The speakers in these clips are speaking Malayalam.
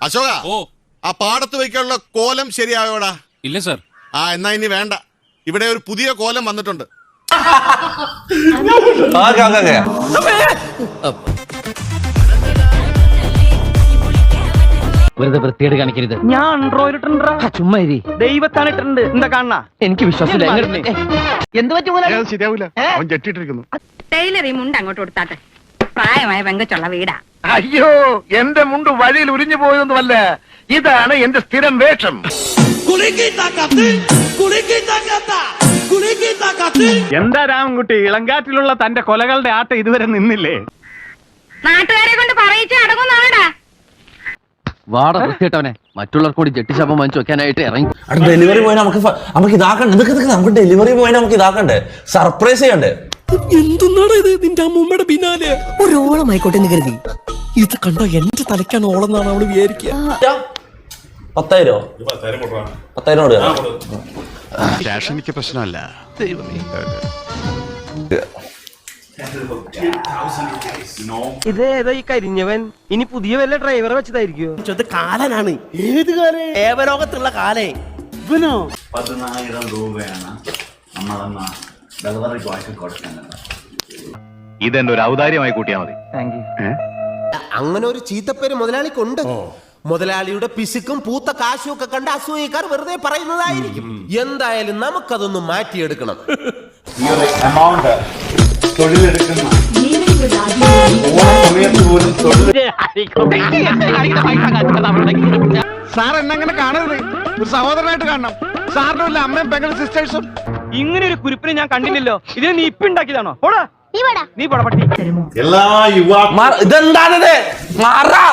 അശോക ഓ. ആ പാടത്ത് വയ്ക്കാനുള്ള കോലം ശരിയായോടാ? ഇല്ല സർ. ആ എന്നാ ഇനി വേണ്ട. ഇവിടെ ഒരു പുതിയ കോലം വന്നിട്ടുണ്ട്. വെറുതെ വൃത്തിയേട് കാണിക്കരുത്. ഞാൻ ചുമ്മാ ഇരി. ദൈവത്താണ് ഇട്ടിട്ടുണ്ട്. എന്താ കാണണ എനിക്ക് വിശ്വാസമില്ല എന്ത് പറ്റും ശരിയാവില്ല അവൻ ചെട്ടിട്ടിരിക്കുന്നു ടൈലർ ഈ മുണ്ട് അങ്ങോട്ട് കൊടുത്താട്ടെ. പ്രായമായ പെങ്കച്ചുള്ള വീടാ. അയ്യോ എന്റെ മുണ്ട് വഴിയിൽ ഉരിഞ്ഞു പോയതൊന്നുമല്ല. ഇതാണ് എന്റെ സ്ഥിരം വേഷം. എന്താ രാമൻകുട്ടി ഇളങ്കാറ്റിലുള്ള തന്റെ കൊലകളുടെ ആട്ടം ഇതുവരെ നിന്നില്ലേ? നാട്ടുകാരെ കൊണ്ട് പറയിച്ച് അടങ്ങുന്നാടാ വാട വൃത്തിയിട്ടവനെ മറ്റുള്ളവർ കൂടി ജെട്ടിശാപം വാങ്ങിച്ചു വെക്കാനായിട്ട് ഇറങ്ങി. അവിടെ ഡെലിവറി പോയി നമുക്ക് ഫ- നമുക്ക് ഇതാക്കണ്ടേ. ഇതൊക്കെ ഇതൊക്കെ നമുക്ക് ഡെലിവറി പോയി നമുക്ക് ഇതാക്കണ്ടേ? സർപ്രൈസ് ചെയ്യണ്ടേ? ഒരു ഓളമായിക്കോട്ടെ എന്ന് കരുതി. ഇത് കണ്ടോ എന്റെ തലയ്ക്കാണ് ഓളെന്നാണ് അവൾ വിചാരിക്കുക. പത്തായിരോ? പത്തായിരം കൊടുക്കാം. ക്യാഷ് എനിക്ക് പ്രശ്നമല്ല. ഇത് ഏതോ ഈ കരിഞ്ഞവൻ? ഇനി പുതിയ വല്ല ഡ്രൈവറെ വെച്ചതായിരിക്കോ ഇത് കാലനാണ്. ഏത് കാലേ? ഏവലോകത്തുള്ള കാലേ. ഇവനോ? പതിനായിരം രൂപയാണ് നമ്മളെന്ന ഡെലിവറി ബോയ്ക്ക് കൊടുക്കേണ്ടത്. ഇതെന്റെ ഒരു ഔദാര്യമായി കൂട്ടിയാൽ മതി. അങ്ങനെ ഒരു ചീത്തപ്പേര് മുതലാളിക്കുണ്ട്. മുതലാളിയുടെ പിശുക്കും പൂത്ത കാശും ഒക്കെ കണ്ട് അസൂയക്കാർ വെറുതെ പറയുന്നതായിരിക്കും. എന്തായാലും നമുക്കതൊന്ന് മാറ്റിയെടുക്കണം. എമൗണ്ട് തൊഴിലെടുക്കുന്ന സമയത്ത് പോലും സാർ എന്നെങ്ങനെ കാണരുത്. ഒരു സഹോദരനായിട്ട് കാണണം. സാറിനും അമ്മയും പെങ്ങളും സിസ്റ്റേഴ്സും. ഇങ്ങനെ ഒരു കുരിപ്പിനെ ഞാൻ കണ്ടില്ലല്ലോ. ഇതിനെ നീ ഇപ്പിണ്ടാക്കിയതാണോ? ഓടാ പോടാ. നീ പോടാ പട്ടി. എല്ലാ യുവാ മാറ്. മാറാ.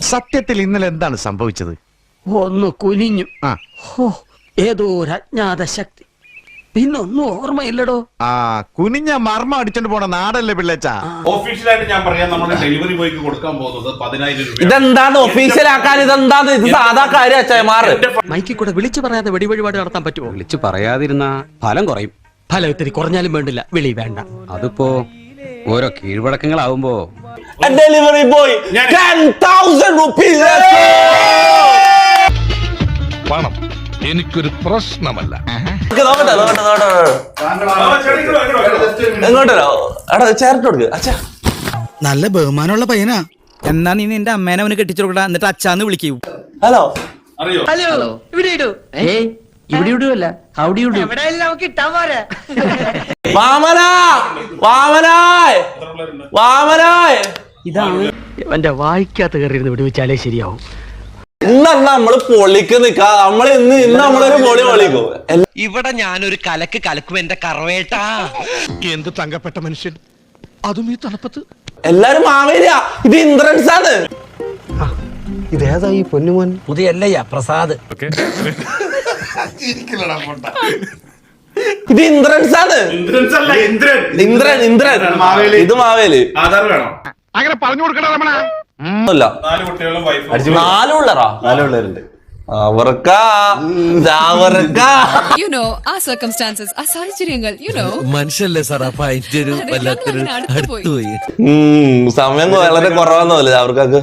സത്യത്തിൽ ഇന്നലെ എന്താണ് സംഭവിച്ചത്? ഒന്ന് കുനിഞ്ഞു. ഹോ, ഏതോ ഒരു അജ്ഞാത ശക്തി. പിന്നൊന്നും ഓർമ്മയില്ലടോ. ആ കുനിഞ്ഞ മർമ്മ അടിച്ചോണ്ട് പോണ നാടല്ലേ പിള്ളേച്ചാ? ഒഫീഷ്യലായിട്ട് ഞാൻ പറയാം നമ്മുടെ ഡെലിവറി ബോയ്ക്ക് കൊടുക്കാൻ പോകുന്നത് പതിനായിരം രൂപ ഇതെന്താണ്? ഒഫീഷ്യൽ ആക്കാൻ ഇതെന്താണ്? ഇത് സാധാ കാര്യം അച്ചായ മാറ് മൈക്കിൽ കൂടെ വിളിച്ചു പറയാതെ വെടിവഴിപാട് നടത്താൻ പറ്റുമോ? വിളിച്ചു പറയാതിരുന്ന ഫലം കുറയും. ഫലം ഇത്തിരി കുറഞ്ഞാലും വേണ്ടില്ല. വിളി വേണ്ട. അതിപ്പോ ഓരോ കീഴ്വഴക്കങ്ങളാവുമ്പോ ഡെലിവറി ബോയ് പണം എനിക്കൊരു പ്രശ്നമല്ല. നല്ല ബഹുമാനമുള്ള പയ്യനാ. എന്നാ നീ നിന്റെ അമ്മേനെ അവന് കെട്ടിച്ചു കൊടുക്കടാ. എന്നിട്ട് അച്ഛാന്ന് വിളിക്കൂ. ഹലോ. ഹലോ. ഹലോ. ഇവിടെ ഇവിടെ ഇടുവല്ല അവിടെ പോരെ. വാമനാ വാമനായ് വാമനായ്. ഇതാണ് എന്റെ വായിക്കാത്ത കയറിയിരുന്ന് വിടുവിച്ചാലേ ശരിയാവും. നമ്മൾ പൊളിക്ക് നിക്കാ. നമ്മൾ ഇന്ന് ഇന്ന് നമ്മളൊരു പൊളി പൊളിക്കും. ഇവിടെ ഞാനൊരു കലക്ക് കലക്കും എന്റെ കറവേട്ടാ. എന്ത് തങ്കപ്പെട്ട മനുഷ്യൻ? അതും ഈ തണുപ്പത്ത്. എല്ലാരും മാവേലിയാ. ഇത് ഇന്ദ്രൻസ് ആണ് ഇതേതാ ഈ പൊന്നുമോൻ? പുതിയല്ലയ്യ പ്രസാദ്. ഇത് ഇന്ദ്രൻസ് ആണ് ഇന്ദ്രൻസ് അല്ല ഇന്ദ്രൻ. ഇന്ദ്രൻ ഇന്ദ്രൻ. മാവേലി. ഇത് മാവേലി. ആധാർ വേണം? അങ്ങനെ പറഞ്ഞു കൊടുക്കണ നാല് കുട്ടികളും വൈഫും മനുഷ്യല്ലേ സാർ അപ്പൊ അതിന്റെ ഒരു വല്ലാത്തൊരു സമയം വളരെ കുറവാന്നല്ലേ അവർക്കൊക്കെ?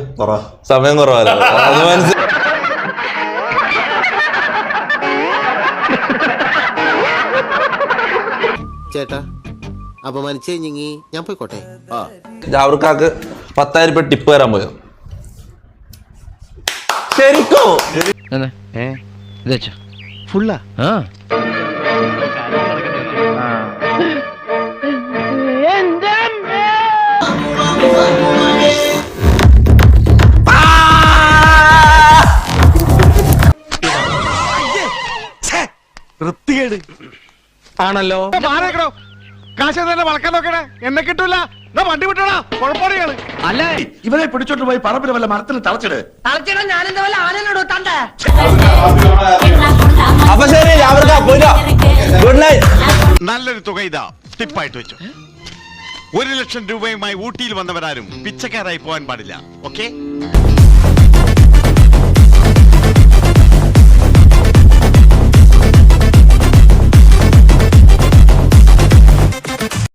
സമയം കുറവല്ല? അത് മനസ്സിലായി ചേട്ടാ. അപമാനിച്ചു കഴിഞ്ഞെങ്കിൽ ഞാൻ പോയിക്കോട്ടെ. അവർക്കാക്ക് പത്തായിരം രൂപ ടിപ്പ് തരാൻ പോയോ? ശരിക്കോ? ഫുള്ളാ? ആ. വൃത്തികേട്. ആണല്ലോ. മാറിക്കണോ കാശ് തന്നെ വളക്കാൻ നോക്കണേ. എന്നെ കിട്ടൂല. വണ്ടി വിട്ടോടാ. കുഴപ്പമാണ് അല്ലേ? ഇവരെ പിടിച്ചോണ്ട് പോയി പറമ്പിൽ വല്ല മരത്തിൽ തളച്ചിട്. തളച്ചിടാൻ ഞാനെന്താ വല്ല ആനല്ലോ തണ്ടേ? അപ്പൊ ശരി ഗുഡ് നൈറ്റ് നല്ലൊരു തുക ഇതാ. ടിപ്പായിട്ട് വെച്ചു. ഒരു ലക്ഷം രൂപയുമായി ഊട്ടിയിൽ വന്നവരാരും പിച്ചക്കാരായി പോകാൻ പാടില്ല. ഓക്കെ